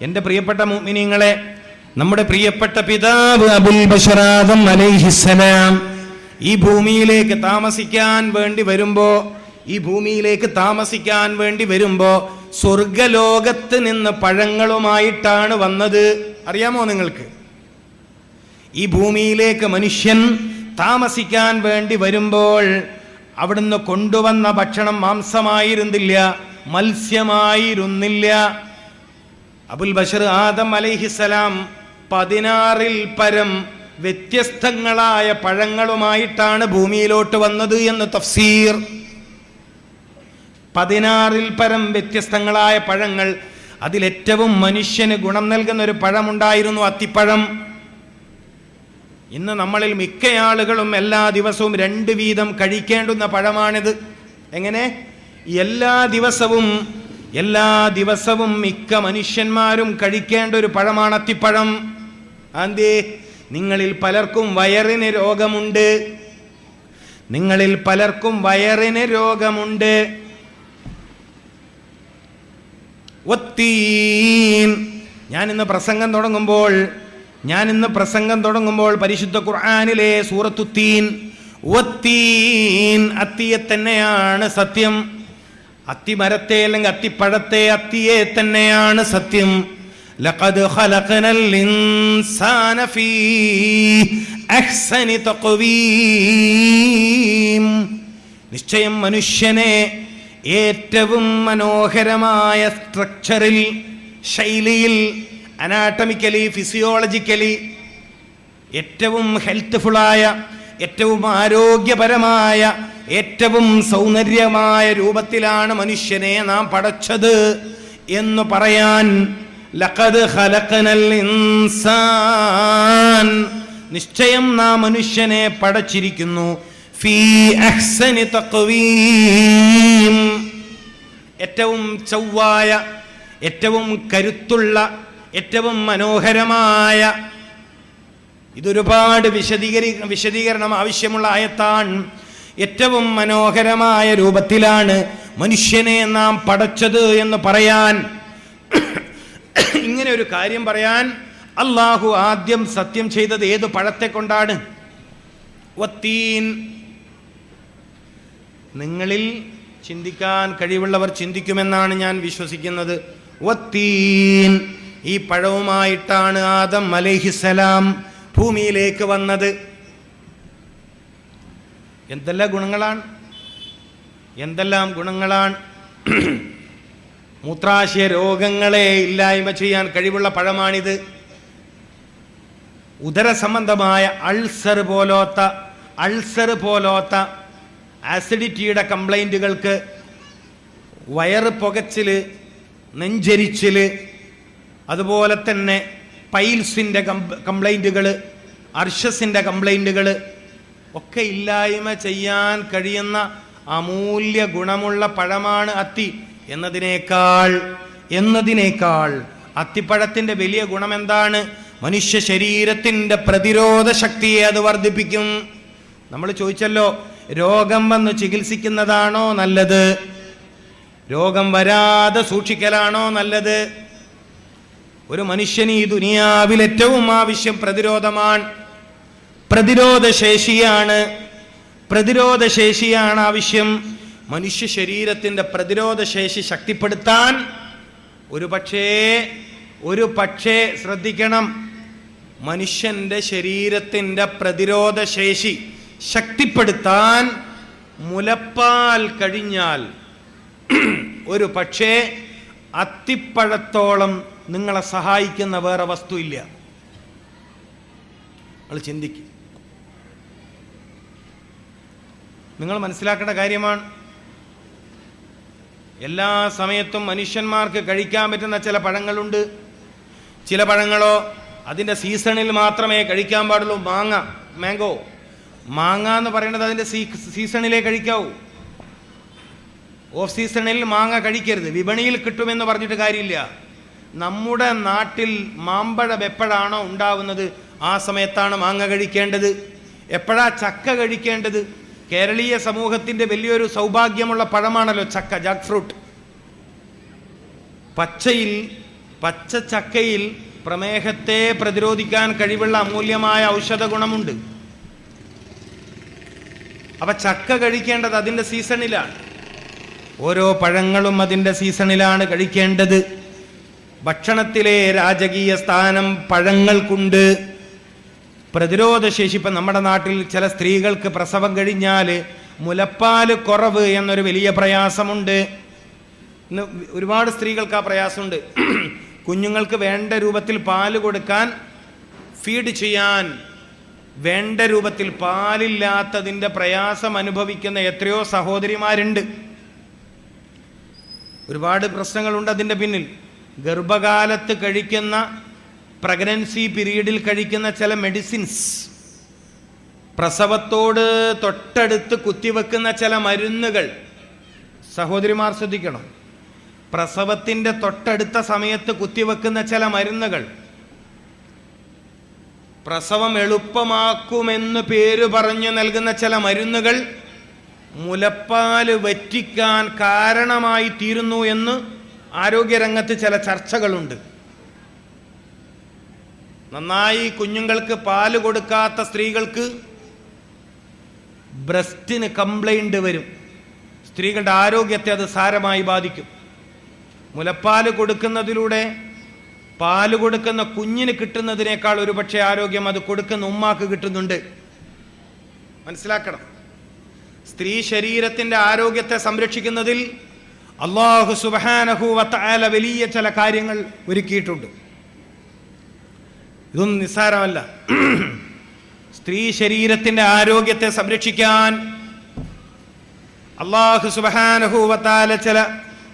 എന്റെ പ്രിയപ്പെട്ട മുഅ്മിനീങ്ങളെ നമ്മുടെ പ്രിയപ്പെട്ട പിതാവ് അബുൽ ബഷറാദം അലൈഹിസ്സലാം ഈ ഭൂമിയിലേക്ക് താമസിക്കാൻ വേണ്ടി വരുമ്പോ ഈ ഭൂമിയിലേക്ക് താമസിക്കാൻ വേണ്ടി വരുമ്പോ സ്വർഗലോകത്ത് നിന്ന് പഴങ്ങളുമായിട്ടാണ് വന്നത്. അറിയാമോ നിങ്ങൾക്ക്? ഈ ഭൂമിയിലേക്ക് മനുഷ്യൻ താമസിക്കാൻ വേണ്ടി വരുമ്പോൾ അവിടുന്ന് കൊണ്ടുവന്ന ഭക്ഷണം മാംസമായിരുന്നില്ല മത്സ്യമായിരുന്നില്ല അബുൽ ബഷർ ആദം അലൈഹിസലാം പതിനാറിൽ പരം വ്യത്യസ്തങ്ങളായ പഴങ്ങളുമായിട്ടാണ് ഭൂമിയിലോട്ട് വന്നത് എന്ന് തഫ്സീർ. പതിനാറിൽ പരം വ്യത്യസ്തങ്ങളായ പഴങ്ങൾ അതിലേറ്റവും മനുഷ്യന് ഗുണം നൽകുന്ന ഒരു പഴമുണ്ടായിരുന്നു അത്തിപ്പഴം. ഇന്ന് നമ്മളിൽ മിക്ക ആളുകളും എല്ലാ ദിവസവും രണ്ട് വീതം കഴിക്കേണ്ടുന്ന പഴമാണിത്. എങ്ങനെ? എല്ലാ ദിവസവും എല്ലാ ദിവസവും മിക്ക മനുഷ്യന്മാരും കഴിക്കേണ്ട ഒരു പഴമാണ് അത്തിപ്പഴം. അന്തേ നിങ്ങളിൽ പലർക്കും വയറിന് രോഗമുണ്ട്. നിങ്ങളിൽ പലർക്കും വയറിന് രോഗമുണ്ട്. ഞാൻ ഇന്ന് പ്രസംഗം തുടങ്ങുമ്പോൾ ഞാൻ ഇന്ന് പ്രസംഗം തുടങ്ങുമ്പോൾ പരിശുദ്ധ ഖുർആാനിലെ സൂറത്തുത്തീൻ. ഒത്തീൻ അത്തിയെ തന്നെയാണ് സത്യം. അത്തിമരത്തെ അല്ലെങ്കിൽ അത്തിപ്പഴത്തെ അത്തിയെ തന്നെയാണ് സത്യം. ലഖദ് ഖലഖനൽ ഇൻസാന ഫീ അഹ്സനി തഖ്വീം നിശ്ചയം മനുഷ്യനെ ഏറ്റവും മനോഹരമായ സ്ട്രക്ചറിൽ ശൈലിയിൽ അനാട്ടമിക്കലി ഫിസിയോളജിക്കലി ഏറ്റവും ഹെൽത്ത്ഫുള്ളായ ഏറ്റവും ആരോഗ്യപരമായ ഏറ്റവും സൗന്ദര്യമായ രൂപത്തിലാണ് മനുഷ്യനെ നാം പടച്ചത് എന്ന് പറയാൻ ലഖദ് ഖലഖനൽ ഇൻസാൻ. നിശ്ചയം നാം മനുഷ്യനെ പടച്ചിരിക്കുന്നു. ഫീ അഹ്സനി തഖ്വീം ഏറ്റവും ചൊവ്വായ ഏറ്റവും കരുത്തുള്ള ഏറ്റവും മനോഹരമായ ഇതൊരുപാട് വിശദീകരി വിശദീകരണം ആവശ്യമുള്ള ആയത്താണ് ഏറ്റവും മനോഹരമായ രൂപത്തിലാണ് മനുഷ്യനെ നാം പടച്ചത് എന്ന് പറയാൻ. ഇങ്ങനെ ഒരു കാര്യം പറയാൻ അള്ളാഹു ആദ്യം സത്യം ചെയ്തത് ഏത് പഴത്തെ കൊണ്ടാണ്? നിങ്ങളിൽ ചിന്തിക്കാൻ കഴിവുള്ളവർ ചിന്തിക്കുമെന്നാണ് ഞാൻ വിശ്വസിക്കുന്നത്. ഈ പഴവുമായിട്ടാണ് ആദം അലൈഹിസലാം ഭൂമിയിലേക്ക് വന്നത്. എന്തെല്ലാം ഗുണങ്ങളാണ്? എന്തെല്ലാം ഗുണങ്ങളാണ്? മൂത്രാശയ രോഗങ്ങളെ ഇല്ലായ്മ ചെയ്യാൻ കഴിവുള്ള പഴമാണിത്. ഉദര സംബന്ധമായ അൾസർ പോലോത്ത അൾസർ പോലോത്ത ആസിഡിറ്റിയുടെ കംപ്ലൈന്റുകൾക്ക് വയറ് പുകച്ചിൽ നെഞ്ചരിച്ചിൽ അതുപോലെ തന്നെ പൈൽസിന്റെ കംപ്ലൈന്റുകൾ അർഷസിന്റെ കംപ്ലൈന്റുകൾ ഒക്കെ ഇല്ലായ്മ ചെയ്യാൻ കഴിയുന്ന അമൂല്യ ഗുണമുള്ള പഴമാണ് അത്തി. എന്നതിനേക്കാൾ എന്നതിനേക്കാൾ അത്തിപ്പഴത്തിന്റെ വലിയ ഗുണം എന്താണ് മനുഷ്യ ശരീരത്തിന്റെ പ്രതിരോധ ശക്തിയെ അത് വർദ്ധിപ്പിക്കും. നമ്മൾ ചോദിച്ചല്ലോ രോഗം വന്ന് ചികിത്സിക്കുന്നതാണോ നല്ലത്? രോഗം വരാതെ സൂക്ഷിക്കലാണോ നല്ലത്? ഒരു മനുഷ്യന് ഈ ദുനിയാവിൽ ഏറ്റവും ആവശ്യം പ്രതിരോധമാണ്. പ്രതിരോധശേഷിയാണ്. പ്രതിരോധശേഷിയാണ് പ്രതിരോധ ശേഷിയാണ് ആവശ്യം. മനുഷ്യ ശരീരത്തിന്റെ പ്രതിരോധ ശേഷി ശക്തിപ്പെടുത്താൻ ഒരു പക്ഷേ ഒരു പക്ഷേ ശ്രദ്ധിക്കണം. മനുഷ്യന്റെ ശരീരത്തിന്റെ പ്രതിരോധശേഷി ശക്തിപ്പെടുത്താൻ മുലപ്പാൽ കഴിഞ്ഞാൽ ഒരു പക്ഷേ അത്തിപ്പഴത്തോളം നിങ്ങളെ സഹായിക്കുന്ന വേറെ വസ്തു ഇല്ല നിങ്ങൾ ചിന്തിക്കും. നിങ്ങൾ മനസ്സിലാക്കേണ്ട കാര്യമാണ്. എല്ലാ സമയത്തും മനുഷ്യന്മാർക്ക് കഴിക്കാൻ പറ്റുന്ന ചില പഴങ്ങളുണ്ട്. ചില പഴങ്ങളോ അതിന്റെ സീസണിൽ മാത്രമേ കഴിക്കാൻ പാടുള്ളൂ. മാങ്ങ മാംഗോ. മാങ്ങ എന്ന് പറയുന്നത് അതിന്റെ സീസണിലേ കഴിക്കാവൂ. ഓഫ് സീസണിൽ മാങ്ങ കഴിക്കരുത്. വിപണിയിൽ കിട്ടുമെന്ന് പറഞ്ഞിട്ട് കാര്യമില്ല. നമ്മുടെ നാട്ടിൽ മാമ്പഴം എപ്പോഴാണോ ഉണ്ടാവുന്നത്? ആ സമയത്താണ് മാങ്ങ കഴിക്കേണ്ടത്. എപ്പോഴാ ചക്ക കഴിക്കേണ്ടത്? കേരളീയ സമൂഹത്തിന്റെ വലിയൊരു സൗഭാഗ്യമുള്ള പഴമാണല്ലോ ചക്ക ജാക്ക് ഫ്രൂട്ട് പച്ചയിൽ പച്ച ചക്കയിൽ പ്രമേഹത്തെ പ്രതിരോധിക്കാൻ കഴിവുള്ള അമൂല്യമായ ഔഷധ ഗുണമുണ്ട്. അപ്പൊ ചക്ക കഴിക്കേണ്ടത് അതിന്റെ സീസണിലാണ്. ഓരോ പഴങ്ങളും അതിന്റെ സീസണിലാണ് കഴിക്കേണ്ടത്. ഭക്ഷണത്തിലെ രാജകീയ സ്ഥാനം പഴങ്ങൾക്കുണ്ട്. പ്രതിരോധശേഷി ഇപ്പം നമ്മുടെ നാട്ടിൽ ചില സ്ത്രീകൾക്ക് പ്രസവം കഴിഞ്ഞാൽ മുലപ്പാൽ കുറവ് എന്നൊരു വലിയ പ്രയാസമുണ്ട്. ഇന്ന് ഒരുപാട് സ്ത്രീകൾക്ക് ആ പ്രയാസമുണ്ട്. കുഞ്ഞുങ്ങൾക്ക് വേണ്ട രൂപത്തിൽ പാൽ കൊടുക്കാൻ ഫീഡ് ചെയ്യാൻ വേണ്ട രൂപത്തിൽ പാലില്ലാത്തതിന്റെ പ്രയാസം അനുഭവിക്കുന്ന എത്രയോ സഹോദരിമാരുണ്ട്. ഒരുപാട് പ്രശ്നങ്ങളുണ്ട് അതിന്റെ പിന്നിൽ. ഗർഭകാലത്ത് കഴിക്കുന്ന പ്രഗ്നൻസി പീരീഡിൽ കഴിക്കുന്ന ചില മെഡിസിൻസ് പ്രസവത്തോട് തൊട്ടടുത്ത് കുത്തിവെക്കുന്ന ചില മരുന്നുകൾ. സഹോദരിമാർ ശ്രദ്ധിക്കണം. പ്രസവത്തിന്റെ തൊട്ടടുത്ത സമയത്ത് കുത്തിവെക്കുന്ന ചില മരുന്നുകൾ. പ്രസവം എളുപ്പമാക്കുമെന്ന് പേര് പറഞ്ഞു നൽകുന്ന ചില മരുന്നുകൾ മുലപ്പാൽ വറ്റിക്കാൻ കാരണമായി തീരുന്നു എന്ന് ആരോഗ്യരംഗത്ത് ചില ചർച്ചകളുണ്ട്. നന്നായി കുഞ്ഞുങ്ങൾക്ക് പാൽ കൊടുക്കാത്ത സ്ത്രീകൾക്ക് ബ്രസ്റ്റിന് കംപ്ലൈന്റ് വരും. സ്ത്രീകളുടെ ആരോഗ്യത്തെ അത് സാരമായി ബാധിക്കും. മുലപ്പാൽ കൊടുക്കുന്നതിലൂടെ പാൽ കൊടുക്കുന്ന കുഞ്ഞിന് കിട്ടുന്നതിനേക്കാൾ ഒരുപക്ഷെ ആരോഗ്യം അത് കൊടുക്കുന്ന ഉമ്മാക്ക് കിട്ടുന്നുണ്ട്. മനസ്സിലാക്കണം. സ്ത്രീ ശരീരത്തിന്റെ ആരോഗ്യത്തെ സംരക്ഷിക്കുന്നതിൽ അള്ളാഹു സുബഹാനഹു വത്താല വലിയ ചില കാര്യങ്ങൾ ഒരുക്കിയിട്ടുണ്ട്. ഇതൊന്നും നിസ്സാരമല്ല. സ്ത്രീ ശരീരത്തിന്റെ ആരോഗ്യത്തെ സംരക്ഷിക്കാൻ അള്ളാഹു സുബഹാനഹു വത്താല ചില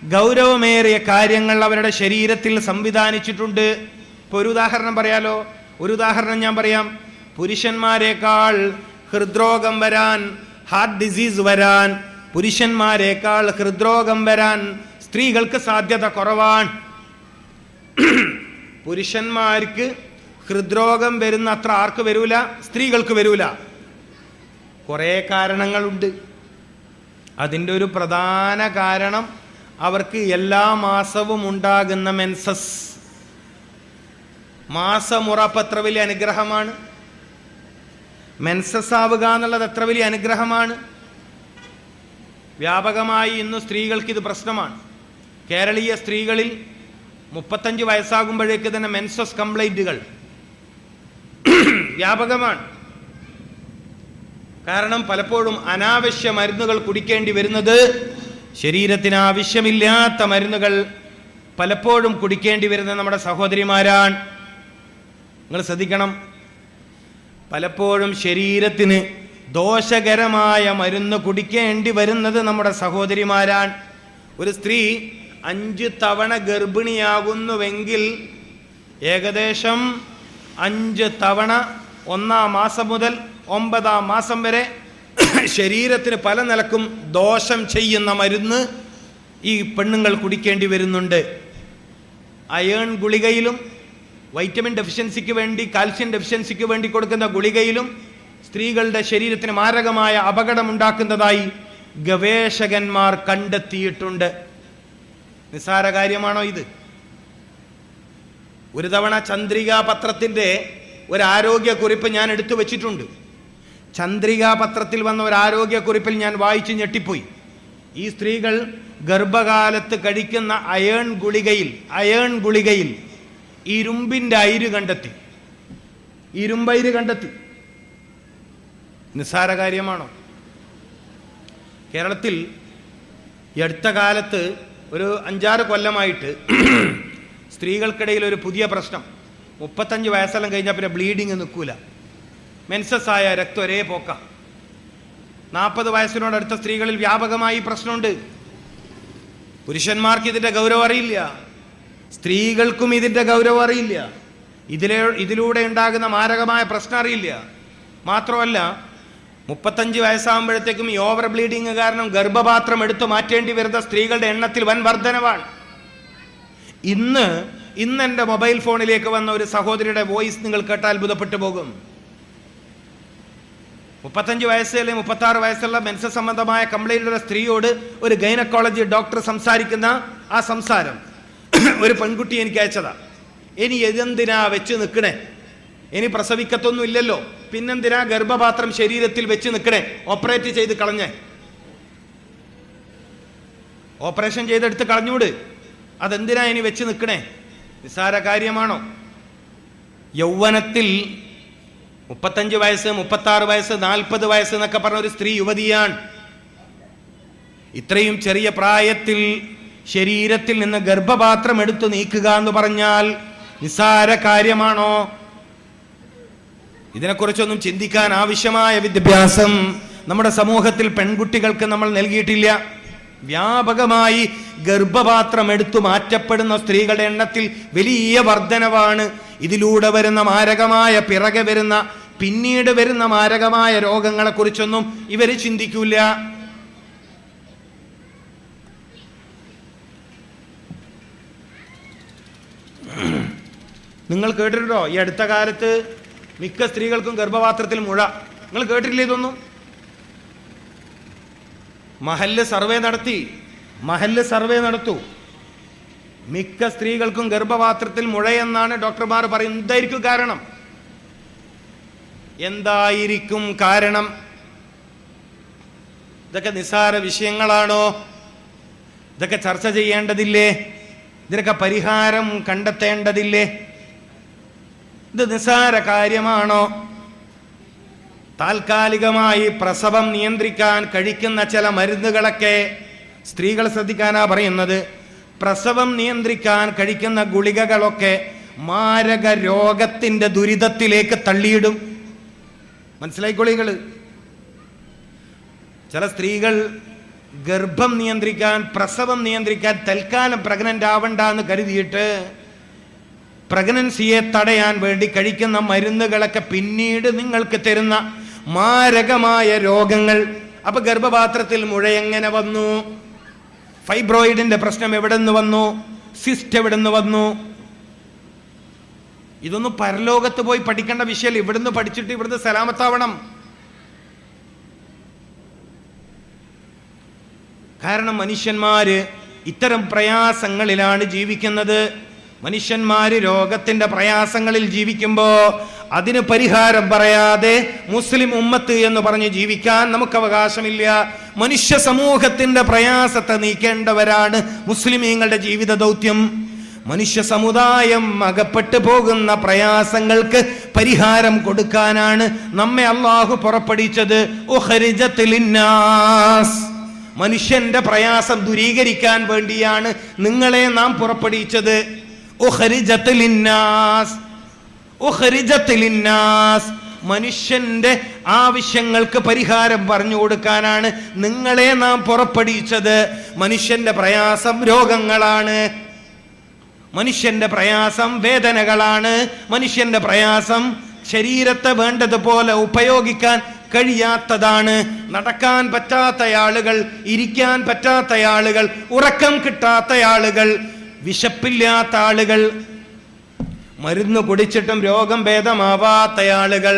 ഗൗരവമേറിയ കാര്യങ്ങൾ അവരുടെ ശരീരത്തിൽ സംവിധാനിച്ചിട്ടുണ്ട്. ഇപ്പൊ ഒരു ഉദാഹരണം പറയാലോ? ഒരു ഉദാഹരണം ഞാൻ പറയാം. പുരുഷന്മാരെക്കാൾ ഹൃദ്രോഗം വരാൻ ഹാർട്ട് ഡിസീസ് വരാൻ പുരുഷന്മാരെക്കാൾ ഹൃദ്രോഗം വരാൻ സ്ത്രീകൾക്ക് സാധ്യത കുറവാണ്. പുരുഷന്മാർക്ക് ഹൃദ്രോഗം വരുന്ന അത്ര ആർക്ക് വരൂല? സ്ത്രീകൾക്ക് വരൂല. കുറേ കാരണങ്ങളുണ്ട്. അതിന്റെ ഒരു പ്രധാന കാരണം അവർക്ക് എല്ലാ മാസവും ഉണ്ടാകുന്ന മെൻസസ്. മാസമുറ അത്ര വലിയ അനുഗ്രഹമാണ്. മെൻസസ് ആവുക എന്നുള്ളത് അത്ര വലിയ അനുഗ്രഹമാണ്. വ്യാപകമായി ഇന്ന് സ്ത്രീകൾക്ക് ഇത് പ്രശ്നമാണ്. കേരളീയ സ്ത്രീകളിൽ മുപ്പത്തഞ്ച് വയസ്സാകുമ്പോഴേക്ക് തന്നെ മെൻസസ് കംപ്ലൈന്റുകൾ വ്യാപകമാണ്. കാരണം പലപ്പോഴും അനാവശ്യ മരുന്നുകൾ കുടിക്കേണ്ടി വരുന്നത് ശരീരത്തിന് ആവശ്യമില്ലാത്ത മരുന്നുകൾ പലപ്പോഴും കുടിക്കേണ്ടി വരുന്നത് നമ്മുടെ സഹോദരിമാരാണ്. നിങ്ങൾ ശ്രദ്ധിക്കണം. പലപ്പോഴും ശരീരത്തിന് ദോഷകരമായ മരുന്ന് കുടിക്കേണ്ടി വരുന്നത് നമ്മുടെ സഹോദരിമാരാണ്. ഒരു സ്ത്രീ അഞ്ച് തവണ ഗർഭിണിയാകുന്നുവെങ്കിൽ ഏകദേശം അഞ്ച് തവണ ഒന്നാം മാസം മുതൽ ഒമ്പതാം മാസം വരെ ശരീരത്തിന് പല നിലക്കും ദോഷം ചെയ്യുന്ന മരുന്ന് ഈ പെണ്ണുങ്ങൾ കുടിക്കേണ്ടി വരുന്നുണ്ട്. അയേൺ ഗുളികയിലും വൈറ്റമിൻ ഡെഫിഷ്യൻസിക്ക് വേണ്ടി കാൽസ്യം ഡെഫിഷ്യൻസിക്ക് വേണ്ടി കൊടുക്കുന്ന ഗുളികയിലും സ്ത്രീകളുടെ ശരീരത്തിന് മാരകമായ അപകടമുണ്ടാക്കുന്നതായി ഗവേഷകന്മാർ കണ്ടെത്തിയിട്ടുണ്ട്. നിസ്സാര കാര്യമാണോ ഇത്? ഒരു തവണ ചന്ദ്രികാ പത്രത്തിന്റെ ഒരു ആരോഗ്യക്കുറിപ്പ് ഞാൻ എടുത്തു വച്ചിട്ടുണ്ട്. ചന്ദ്രികാ പത്രത്തിൽ വന്ന ഒരു ആരോഗ്യക്കുറിപ്പിൽ ഞാൻ വായിച്ച് ഞെട്ടിപ്പോയി. ഈ സ്ത്രീകൾ ഗർഭകാലത്ത് കഴിക്കുന്ന അയേൺ ഗുളികയിൽ അയേൺ ഗുളികയിൽ ഇരുമ്പിന്റെ അയിര് കണ്ടെത്തി. ഇരുമ്പയിര് കണ്ടെത്തി. നിസ്സാര കാര്യമാണോ? കേരളത്തിൽ ഈ അടുത്ത കാലത്ത് ഒരു അഞ്ചാറ് കൊല്ലമായിട്ട് സ്ത്രീകൾക്കിടയിൽ ഒരു പുതിയ പ്രശ്നം. മുപ്പത്തഞ്ച് വയസ്സെല്ലാം കഴിഞ്ഞാൽ പിന്നെ ബ്ലീഡിങ് നിൽക്കൂല മെൻസസ് ആയ രക്തം ഒരേ പോക്ക. നാൽപ്പത് വയസ്സിനോടടുത്ത സ്ത്രീകളിൽ വ്യാപകമായി പ്രശ്നമുണ്ട്. പുരുഷന്മാർക്ക് ഇതിന്റെ ഗൗരവം അറിയില്ല. സ്ത്രീകൾക്കും ഇതിന്റെ ഗൗരവം അറിയില്ല. ഇതിലെ ഇതിലൂടെ ഉണ്ടാകുന്ന മാരകമായ പ്രശ്നം അറിയില്ല. മാത്രമല്ല മുപ്പത്തഞ്ച് വയസ്സാകുമ്പോഴത്തേക്കും ഈ ഓവർ ബ്ലീഡിങ് കാരണം ഗർഭപാത്രം എടുത്തു മാറ്റേണ്ടി വരുന്ന സ്ത്രീകളുടെ എണ്ണത്തിൽ വൻ വർധനവാണ്. ഇന്ന് ഇന്ന് എന്റെ മൊബൈൽ ഫോണിലേക്ക് വന്ന ഒരു സഹോദരിയുടെ വോയിസ് നിങ്ങൾ കേട്ടാൽ അത്ഭുതപ്പെട്ടു പോകും. മുപ്പത്തഞ്ച് വയസ്സ് അല്ലെങ്കിൽ മുപ്പത്തി ആറ് വയസ്സുള്ള മെൻസ സംബന്ധമായ കംപ്ലൈന്റുള്ള സ്ത്രീയോട് ഒരു ഗൈനക്കോളജി ഡോക്ടർ സംസാരിക്കുന്ന ആ സംസാരം ഒരു പെൺകുട്ടി എനിക്ക് അയച്ചതാ. ഇനി എന്തിനാ വെച്ച് നിൽക്കണേ? ഇനി പ്രസവിക്കത്തൊന്നും ഇല്ലല്ലോ. പിന്നെന്തിനാ ഗർഭപാത്രം ശരീരത്തിൽ വെച്ച് നിൽക്കണേ ഓപ്പറേറ്റ് ചെയ്ത് കളഞ്ഞേ. ഓപ്പറേഷൻ ചെയ്തെടുത്ത് കളഞ്ഞൂട്. അതെന്തിനാ ഇനി വെച്ച് നിൽക്കണേ നിസ്സാര കാര്യമാണോ? യൗവനത്തിൽ മുപ്പത്തഞ്ച് വയസ്സ് മുപ്പത്താറ് വയസ്സ് നാൽപ്പത് വയസ്സ് എന്നൊക്കെ പറഞ്ഞ ഒരു സ്ത്രീ യുവതിയാണ്. ഇത്രയും ചെറിയ പ്രായത്തിൽ ശരീരത്തിൽ നിന്ന് ഗർഭപാത്രം എടുത്തു നീക്കുക എന്ന് പറഞ്ഞാൽ നിസ്സാര കാര്യമാണോ? ഇതിനെക്കുറിച്ചൊന്നും ചിന്തിക്കാൻ ആവശ്യമായ വിദ്യാഭ്യാസം നമ്മുടെ സമൂഹത്തിൽ പെൺകുട്ടികൾക്ക് നമ്മൾ നൽകിയിട്ടില്ല. വ്യാപകമായി ഗർഭപാത്രം എടുത്തു മാറ്റപ്പെടുന്ന സ്ത്രീകളുടെ എണ്ണത്തിൽ വലിയ വർധനവാണ്. ഇതിലൂടെ വരുന്ന മാരകമായ പിറകെ വരുന്ന പിന്നീട് വരുന്ന മാരകമായ രോഗങ്ങളെക്കുറിച്ചൊന്നും ഇവർ ചിന്തിക്കൂല. നിങ്ങൾ കേട്ടിട്ടുണ്ടോ? ഈ അടുത്ത കാലത്ത് മിക്ക സ്ത്രീകൾക്കും ഗർഭപാത്രത്തിൽ മുഴ. നിങ്ങൾ കേട്ടിട്ടില്ലേ ഇതൊന്നും? മഹല്ല് സർവേ നടത്തി. മഹല്ല് സർവേ നടത്തു. മിക്ക സ്ത്രീകൾക്കും ഗർഭപാത്രത്തിൽ മുഴയെന്നാണ് ഡോക്ടർമാർ പറയുന്നത്. എന്തായിരിക്കും കാരണം? എന്തായിരിക്കും കാരണം? ഇതൊക്കെ നിസ്സാര വിഷയങ്ങളാണോ? ഇതൊക്കെ ചർച്ച ചെയ്യേണ്ടതില്ലേ? ഇതിനൊക്കെ പരിഹാരം കണ്ടെത്തേണ്ടതില്ലേ? ഇത് നിസ്സാര കാര്യമാണോ? താൽക്കാലികമായി പ്രസവം നിയന്ത്രിക്കാൻ കഴിക്കുന്ന ചില മരുന്നുകളൊക്കെ സ്ത്രീകൾ ശ്രദ്ധിക്കാനാ പറയുന്നത്. പ്രസവം നിയന്ത്രിക്കാൻ കഴിക്കുന്ന ഗുളികകളൊക്കെ മാരക രോഗത്തിന്റെ ദുരിതത്തിലേക്ക് തള്ളിയിടും. മനസ്സിലായി ഗുളികൾ ചില സ്ത്രീകൾ ഗർഭം നിയന്ത്രിക്കാൻ പ്രസവം നിയന്ത്രിക്കാൻ തൽക്കാലം പ്രഗ്നന്റ് ആവണ്ട എന്ന് കരുതിയിട്ട് പ്രഗ്നൻസിയെ തടയാൻ വേണ്ടി കഴിക്കുന്ന മരുന്നുകളൊക്കെ പിന്നീട് നിങ്ങൾക്ക് തരുന്ന മാരകമായ രോഗങ്ങൾ. അപ്പൊ ഗർഭപാത്രത്തിൽ മുഴ എങ്ങനെ വന്നു? ഫൈബ്രോയിഡിന്റെ പ്രശ്നം എവിടെ നിന്ന് വന്നു? സിസ്റ്റ് എവിടെ നിന്ന് വന്നു? ഇതൊന്നും പരലോകത്ത് പോയി പഠിക്കേണ്ട വിഷയം ഇവിടുന്ന് പഠിച്ചിട്ട് ഇവിടുന്ന് സലാമത്താവണം. കാരണം മനുഷ്യന്മാര് ഇത്തരം പ്രയാസങ്ങളിലാണ് ജീവിക്കുന്നത്. മനുഷ്യന്മാര് രോഗത്തിന്റെ പ്രയാസങ്ങളിൽ ജീവിക്കുമ്പോ അതിന് പരിഹാരം പറയാതെ മുസ്ലിം ഉമ്മത്ത് എന്ന് പറഞ്ഞ് ജീവിക്കാൻ നമുക്ക് അവകാശമില്ല. മനുഷ്യ സമൂഹത്തിന്റെ പ്രയാസത്തെ നീക്കേണ്ടവരാണ് മുസ്ലിമീങ്ങളുടെ ജീവിത ദൗത്യം. മനുഷ്യ സമുദായം അകപ്പെട്ടു പോകുന്ന പ്രയാസങ്ങൾക്ക് പരിഹാരം കൊടുക്കാനാണ് നമ്മെ അള്ളാഹു പുറപ്പെടുവിച്ചത്. മനുഷ്യന്റെ പ്രയാസം ദൂരീകരിക്കാൻ വേണ്ടിയാണ് നിങ്ങളെ നാം പുറപ്പെടുവിച്ചത്. മനുഷ്യന്റെ ആവശ്യങ്ങൾക്ക് പരിഹാരം പറഞ്ഞു കൊടുക്കാനാണ് നിങ്ങളെ നാം പുറപ്പെടുവിച്ചത്. മനുഷ്യന്റെ പ്രയാസം രോഗങ്ങളാണ്. മനുഷ്യന്റെ പ്രയാസം വേദനകളാണ്. മനുഷ്യന്റെ പ്രയാസം ശരീരത്തെ വേണ്ടതുപോലെ ഉപയോഗിക്കാൻ കഴിയാത്തതാണ്. നടക്കാൻ പറ്റാത്ത ആളുകൾ ഇരിക്കാൻ പറ്റാത്ത ആളുകൾ ഉറക്കം കിട്ടാത്ത ആളുകൾ വിശപ്പില്ലാത്ത ആളുകൾ മരുന്ന് കുടിച്ചിട്ടും രോഗം ഭേദമാവാത്ത ആളുകൾ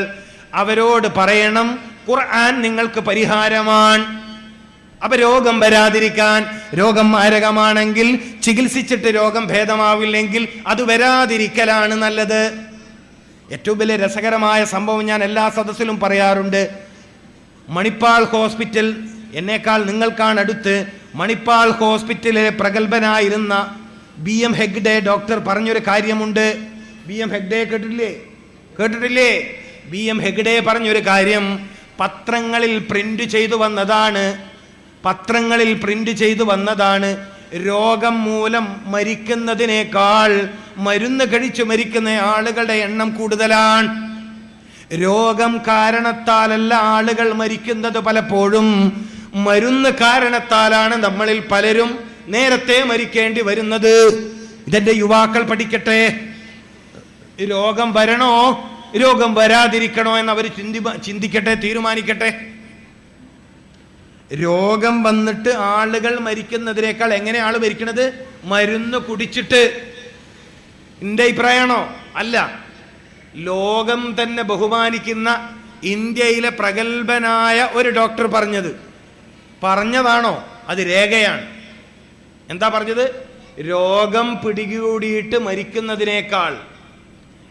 അവരോട് പറയണം ഖുർആൻ നിങ്ങൾക്ക് പരിഹാരമാണ് അപ്പൊ രോഗം വരാതിരിക്കാൻ രോഗം മാരകമാണെങ്കിൽ ചികിത്സിച്ചിട്ട് രോഗം ഭേദമാവില്ലെങ്കിൽ അത് വരാതിരിക്കലാണ് നല്ലത്. ഏറ്റവും വലിയ രസകരമായ സംഭവം ഞാൻ എല്ലാ സദസ്സിലും പറയാറുണ്ട്. മണിപ്പാൾ ഹോസ്പിറ്റൽ എന്നേക്കാൾ നിങ്ങൾക്കാണ് അടുത്ത് മണിപ്പാൾ ഹോസ്പിറ്റലിലെ പ്രഗത്ഭനായിരുന്ന ബി എം ഹെഗ്ഡെ ഡോക്ടർ പറഞ്ഞൊരു കാര്യമുണ്ട്. ബി എം ഹെഗ്ഡെ കേട്ടിട്ടില്ലേ? കേട്ടിട്ടില്ലേ? ബി എം ഹെഗ്ഡെ പറഞ്ഞൊരു കാര്യം. പത്രങ്ങളിൽ പ്രിന്റ് ചെയ്തു വന്നതാണ്. പത്രങ്ങളിൽ പ്രിന്റ് ചെയ്തു വന്നതാണ്. രോഗം മൂലം മരിക്കുന്നതിനേക്കാൾ മരുന്ന് കഴിച്ചു മരിക്കുന്ന ആളുകളുടെ എണ്ണം കൂടുതലാണ്. രോഗം കാരണത്താലല്ല ആളുകൾ മരിക്കുന്നത് പലപ്പോഴും. മരുന്ന് കാരണത്താലാണ് നമ്മളിൽ പലരും നേരത്തെ മരിക്കേണ്ടി വരുന്നത്. ഇതെന്റെ യുവാക്കൾ പഠിക്കട്ടെ. രോഗം വരണോ? രോഗം വരാതിരിക്കണോ എന്ന് അവർ ചിന്തി ചിന്തിക്കട്ടെ തീരുമാനിക്കട്ടെ. രോഗം വന്നിട്ട് ആളുകൾ മരിക്കുന്നതിനേക്കാൾ എങ്ങനെ ആൾ മരിക്കണത്? മരുന്ന് കുടിച്ചിട്ട്. എന്റെ അഭിപ്രായമാണോ? അല്ല. ലോകം തന്നെ ബഹുമാനിക്കുന്ന ഇന്ത്യയിലെ പ്രഗത്ഭനായ ഒരു ഡോക്ടർ പറഞ്ഞത്. പറഞ്ഞതാണോ? അത് രേഖയാണ്. എന്താ പറഞ്ഞത്? രോഗം പിടികൂടിയിട്ട് മരിക്കുന്നതിനേക്കാൾ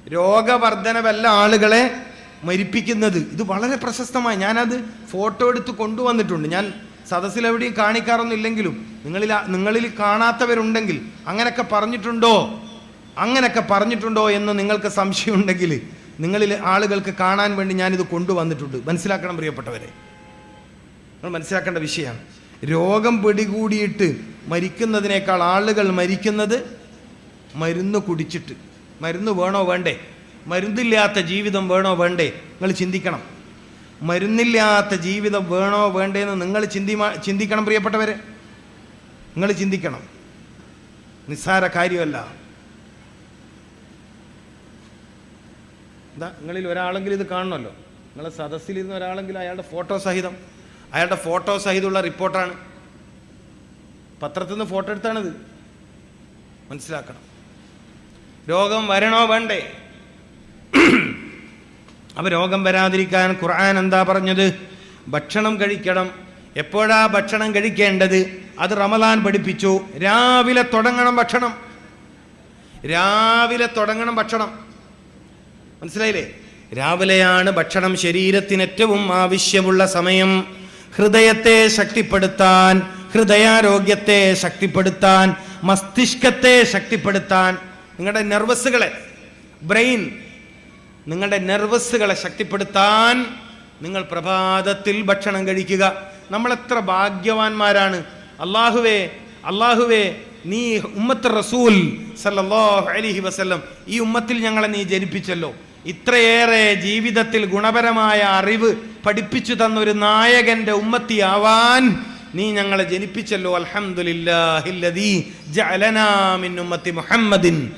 രോഗവർദ്ധനവല്ല ആളുകളെ മരിപ്പിക്കുന്നത്. ഇത് വളരെ പ്രശസ്തമായി ഞാനത് ഫോട്ടോ എടുത്ത് കൊണ്ടുവന്നിട്ടുണ്ട്. ഞാൻ സദസ്സിൽ എവിടെയും കാണിക്കാറൊന്നും ഇല്ലെങ്കിലും നിങ്ങളിൽ നിങ്ങളിൽ കാണാത്തവരുണ്ടെങ്കിൽ അങ്ങനെയൊക്കെ പറഞ്ഞിട്ടുണ്ടോ? അങ്ങനെയൊക്കെ പറഞ്ഞിട്ടുണ്ടോ എന്ന് നിങ്ങൾക്ക് സംശയമുണ്ടെങ്കിൽ നിങ്ങളിൽ ആളുകൾക്ക് കാണാൻ വേണ്ടി ഞാനിത് കൊണ്ടുവന്നിട്ടുണ്ട്. മനസ്സിലാക്കണം പ്രിയപ്പെട്ടവരെ. നിങ്ങൾ മനസ്സിലാക്കേണ്ട വിഷയമാണ് രോഗം പിടികൂടിയിട്ട് മരിക്കുന്നതിനേക്കാൾ ആളുകൾ മരിക്കുന്നത് മരുന്ന് കുടിച്ചിട്ട്. മരുന്ന് വേണോ വേണ്ടേ? മരുന്നില്ലാത്ത ജീവിതം വേണോ വേണ്ടേ? നിങ്ങൾ ചിന്തിക്കണം. മരുന്നില്ലാത്ത ജീവിതം വേണോ വേണ്ടേ എന്ന് നിങ്ങൾ ചിന്തി ചിന്തിക്കണം പ്രിയപ്പെട്ടവരെ. നിങ്ങൾ ചിന്തിക്കണം. നിസ്സാര കാര്യമല്ല. എന്താ? നിങ്ങളിൽ ഒരാളെങ്കിലും ഇത് കാണണമല്ലോ. നിങ്ങളെ സദസ്സിലിരുന്ന ഒരാളെങ്കിലും അയാളുടെ ഫോട്ടോ സഹിതം അയാളുടെ ഫോട്ടോ സഹിതമുള്ള റിപ്പോർട്ടാണ്. പത്രത്തിൽ നിന്ന് ഫോട്ടോ എടുത്താണിത്. മനസ്സിലാക്കണം. രോഗം വരണോ വേണ്ടേ? അപ്പൊ രോഗം വരാതിരിക്കാൻ ഖുർആൻ എന്താ പറഞ്ഞത്? ഭക്ഷണം കഴിക്കണം. എപ്പോഴാ ഭക്ഷണം കഴിക്കേണ്ടത്? അത് റമദാൻ പഠിപ്പിച്ചു. രാവിലെ തുടങ്ങണം ഭക്ഷണം. രാവിലെ തുടങ്ങണം ഭക്ഷണം. മനസ്സിലായില്ലേ? രാവിലെയാണ് ഭക്ഷണം ശരീരത്തിന് ഏറ്റവും ആവശ്യമുള്ള സമയം. ഹൃദയത്തെ ശക്തിപ്പെടുത്താൻ ഹൃദയാരോഗ്യത്തെ ശക്തിപ്പെടുത്താൻ മസ്തിഷ്കത്തെ ശക്തിപ്പെടുത്താൻ നിങ്ങളുടെ നെർവസുകളെ ബ്രെയിൻ നിങ്ങളുടെ നെർവസുകളെ ശക്തിപ്പെടുത്താൻ നിങ്ങൾ പ്രഭാതത്തിൽ ഭക്ഷണം കഴിക്കുക. നമ്മൾ എത്ര ഭാഗ്യവാന്മാരാണ്. അള്ളാഹുവേ അള്ളാഹുവേ നീ ഉമ്മത്ത് റസൂൽ സല്ലല്ലാഹു അലൈഹി വസല്ലം ഈ ഉമ്മത്തിൽ ഞങ്ങളെ നീ ജനിപ്പിച്ചല്ലോ. ഇത്രയേറെ ജീവിതത്തിൽ ഗുണപരമായ അറിവ് പഠിപ്പിച്ചു തന്നൊരു നായകന്റെ ഉമ്മത്തിയാവാൻ നീ ഞങ്ങളെ ജനിപ്പിച്ചല്ലോ ഉമ്മത്തി മുഹമ്മദിൻ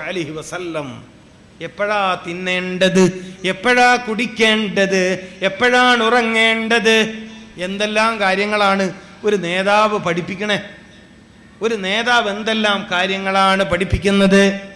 അലൈഹി വസല്ലം. എപ്പോഴാ തിന്നേണ്ടത്? എപ്പോഴാ കുടിക്കേണ്ടത്? എപ്പോഴാണ് ഉറങ്ങേണ്ടത്? എന്തെല്ലാം കാര്യങ്ങളാണ് ഒരു നേതാവ് പഠിപ്പിക്കണേ? ഒരു നേതാവ് എന്തെല്ലാം കാര്യങ്ങളാണ് പഠിപ്പിക്കുന്നത്?